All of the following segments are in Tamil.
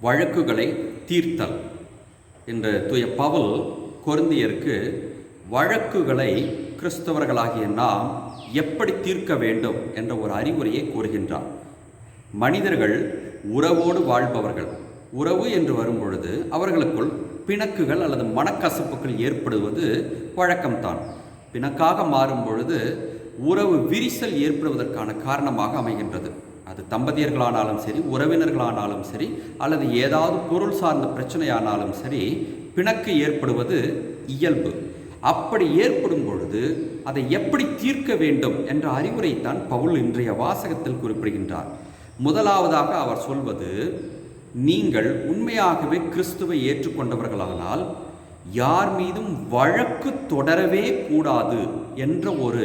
வழக்குகளை தீர்த்தல் என்ற தூய பவுல் கொருந்தியருக்கு வழக்குகளை கிறிஸ்தவர்களாகிய நாம் எப்படி தீர்க்க வேண்டும்? என்ற ஒரு அறிவுரையை கூறுகின்றார். மனிதர்கள் உறவோடு வாழ்பவர்கள். உறவு என்று வரும்பொழுது அவர்களுக்குள் பிணக்குகள் அல்லது மனக்கசப்புகள் ஏற்படுவது வழக்கம்தான். பிணக்காக மாறும் பொழுது உறவு விரிசல் ஏற்படுவதற்கான காரணமாக அமைகின்றது. அது தம்பதியர்களானாலும் சரி உறவினர்களானாலும் சரி அல்லது ஏதாவது பொருள் சார்ந்த பிரச்சனையானாலும் சரி பிணக்கு ஏற்படுவது இயல்பு. அப்படி ஏற்படும் பொழுது அதை எப்படி தீர்க்க வேண்டும் என்ற அறிவுரைத்தான் பவுல் இன்றைய வாசகத்தில் குறிப்பிடுகின்றார். முதலாவதாக அவர் சொல்வது நீங்கள் உண்மையாகவே கிறிஸ்துவை ஏற்றுக்கொண்டவர்களானால் யார் மீதும் வழக்கு தொடரவே கூடாது என்ற ஒரு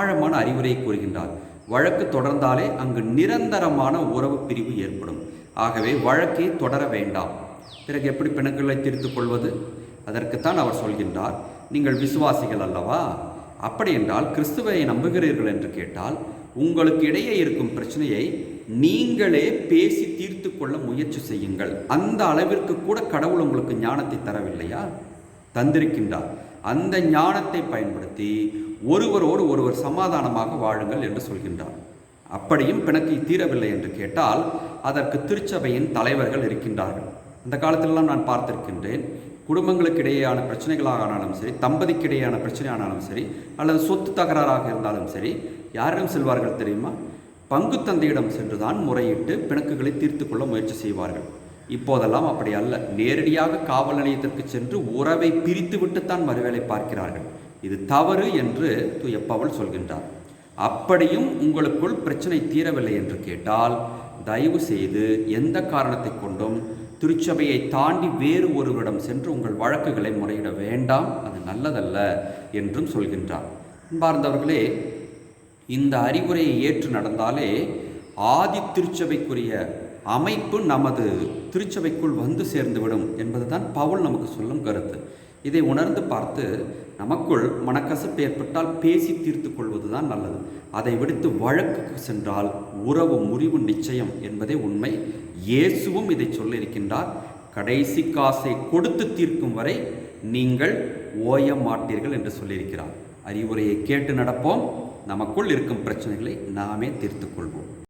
ஆழமான அறிவுரை கூறுகின்றார். வழக்கு தொடர்ந்தாலே அங்கு நிரந்தரமான உறவு பிரிவு ஏற்படும். ஆகவே வழக்கை தொடர வேண்டாம். பிறகு எப்படி பிணக்குகளை தீர்த்து கொள்வது? அதற்குத்தான் அவர் சொல்கின்றார் நீங்கள் விசுவாசிகள் அல்லவா? அப்படி என்றால் கிறிஸ்துவை நம்புகிறீர்கள் என்று கேட்டால் உங்களுக்கு இடையே இருக்கும் பிரச்சனையை நீங்களே பேசி தீர்த்து கொள்ள முயற்சி செய்யுங்கள். அந்த அளவிற்கு கூட கடவுள் உங்களுக்கு ஞானத்தை தரவில்லையா? தந்திருக்கின்றார். அந்த ஞானத்தை பயன்படுத்தி ஒருவரோடு ஒருவர் சமாதானமாக வாழுங்கள் என்று சொல்கின்றார். அப்படியும் பிணக்கு தீரவில்லை என்று கேட்டால் அதற்கு திருச்சபையின் தலைவர்கள் இருக்கின்றார்கள். அந்த காலத்திலெல்லாம் நான் பார்த்திருக்கின்றேன். குடும்பங்களுக்கு இடையேயான பிரச்சனைகளாக ஆனாலும் சரி தம்பதிக்கு இடையேயான பிரச்சனை ஆனாலும் சரி அல்லது சொத்து தகராறாக இருந்தாலும் சரி யாரிடம் செல்வார்கள் தெரியுமா? பங்கு தந்தையிடம் சென்றுதான் முறையிட்டு பிணக்குகளை தீர்த்து கொள்ள முயற்சி செய்வார்கள். இப்போதெல்லாம் அப்படி அல்ல. நேரடியாக காவல் நிலையத்திற்கு சென்று உறவை பிரித்துவிட்டுத்தான் மறுவேலை பார்க்கிறார்கள். இது தவறு என்று தூய பவுல் சொல்கின்றார். அப்படியும் உங்களுக்குள் பிரச்சனை தீரவில்லை என்று கேட்டால் தயவு செய்து எந்த காரணத்தை கொண்டும் திருச்சபையை தாண்டி வேறு ஒருவரிடம் சென்று உங்கள் வழக்குகளை முறையிட வேண்டாம் அது நல்லதல்ல என்றும் சொல்கின்றார். அன்பார்ந்தவர்களே இந்த அறிவுரையை ஏற்று நடந்தாலே ஆதி திருச்சபைக்குரிய அமைப்பு நமது திருச்சபைக்குள் வந்து சேர்ந்துவிடும் என்பதுதான் பவுல் நமக்கு சொல்லும் கருத்து. இதை உணர்ந்து பார்த்து நமக்குள் மனக்கசப்பு ஏற்பட்டால் பேசி தீர்த்து கொள்வதுதான் நல்லது. அதை விடுத்து வழக்குக்கு சென்றால் உறவு முறிவு நிச்சயம் என்பதே உண்மை. இயேசுவும் இதை சொல்லியிருக்கின்றார். கடைசி காசை கொடுத்து தீர்க்கும் வரை நீங்கள் ஓய மாட்டீர்கள் என்று சொல்லியிருக்கிறார். அறிவுரையை கேட்டு நடப்போம். நமக்குள் இருக்கும் பிரச்சனைகளை நாமே தீர்த்து கொள்வோம்.